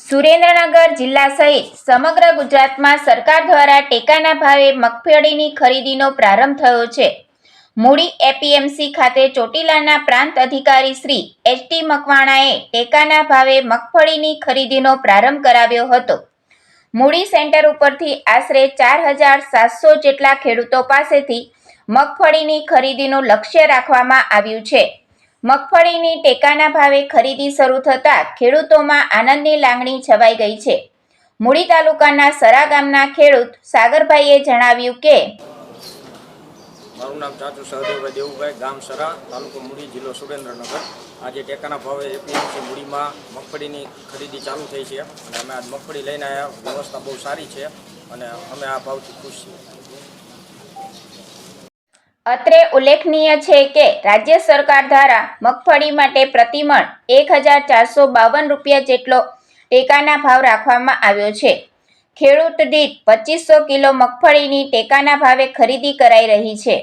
સુરેન્દ્રનગર જિલ્લા સહિત સમગ્ર ગુજરાતમાં સરકાર દ્વારા ટેકાના ભાવે મગફળીની ખરીદીનો પ્રારંભ થયો છે. મૂડી એપીએમસી ખાતે ચોટીલાના પ્રાંત અધિકારી શ્રી એચ ટી મકવાણાએ ટેકાના ભાવે મગફળીની ખરીદીનો પ્રારંભ કરાવ્યો હતો. મૂડી સેન્ટર ઉપરથી આશરે ચાર હજાર સાતસો જેટલા ખેડૂતો પાસેથી મગફળીની ખરીદીનું લક્ષ્ય રાખવામાં આવ્યું છે. મગફળીની ટેકાના ભાવે ખરીદી શરૂ થતાં ખેડૂતોમાં આનંદની લાગણી છવાઈ ગઈ છે. મૂડી તાલુકાના સરા ગામના ખેડૂત સાગરભાઈએ જણાવ્યું કે, મારું નામ ચાચુ સહદેવભાઈ દેવુભાઈ, ગામ સરા, તાલુકો મૂડી જિલ્લો સુરેન્દ્રનગર. આજે ટેકાના ભાવે એપીએમસી મૂડીમાં મગફળીની ખરીદી ચાલુ થઈ છે અને અમે આજ મગફળી લઈને આવ્યા. વ્યવસ્થા બહુ સારી છે અને અમે આ ભાવથી ખુશ છીએ. અત્રે ઉલ્લેખનીય છે કે રાજ્ય સરકાર દ્વારા મગફળી માટે પ્રતિમણ એક હજાર ચારસો બાવન રૂપિયા જેટલો ટેકાના ભાવ રાખવામાં આવ્યો છે. ખેડૂત દીઠ પચીસો કિલો મગફળીની ટેકાના ભાવે ખરીદી કરાઈ રહી છે.